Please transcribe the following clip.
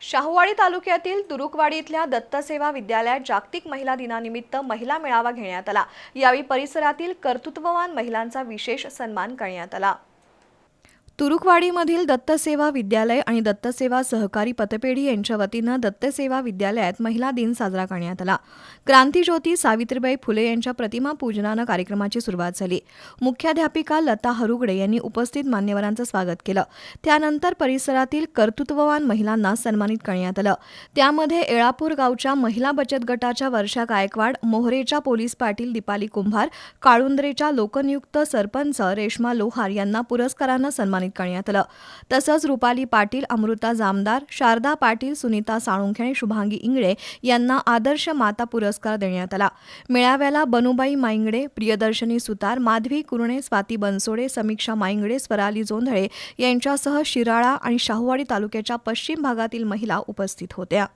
शाहूवाडी तालुक्यातील दुरुकवाडी इथल्या दत्तसेवा विद्यालयात जागतिक महिला दिनानिमित्त महिला मेळावा घेण्यात आला. यावेळी परिसरातील कर्तृत्ववान महिलांचा विशेष सन्मान करण्यात आला. तुरुकवाडीमधील दत्तसेवा विद्यालय आणि दत्तसेवा सहकारी पतपेढी यांच्या वतीनं दत्तसेवा विद्यालयात महिला दिन साजरा करण्यात आला. क्रांतीज्योती सावित्रीबाई फुले यांच्या प्रतिमा पूजनानं कार्यक्रमाची सुरुवात झाली. मुख्याध्यापिका लता हरुगडे यांनी उपस्थित मान्यवरांचं स्वागत केलं. त्यानंतर परिसरातील कर्तृत्ववान महिलांना सन्मानित करण्यात आलं. त्यामध्ये एळापूर गावच्या महिला बचत गटाच्या वर्षा गायकवाड मोहरेच्या पोलीस पाटील दीपाली कुंभार काळुंद्रेच्या लोकनियुक्त सरपंच रेश्मा लोहार यांना पुरस्कारानं सन्मानित करण्यात आलं तसंच रुपाली पाटील अमृता जामदार शारदा पाटील सुनीता साळुंखे आणि शुभांगी इंगळे यांना आदर्श माता पुरस्कार देण्यात आला. मेळाव्याला बनुबाई माइंगडे प्रियदर्शनी सुतार माधवी कुरणे स्वाती बनसोडे समीक्षा माइंगडे स्वराली जोंधळे यांच्यासह शिराळा आणि शाहूवाडी तालुक्याच्या पश्चिम भागातील महिला उपस्थित होत्या.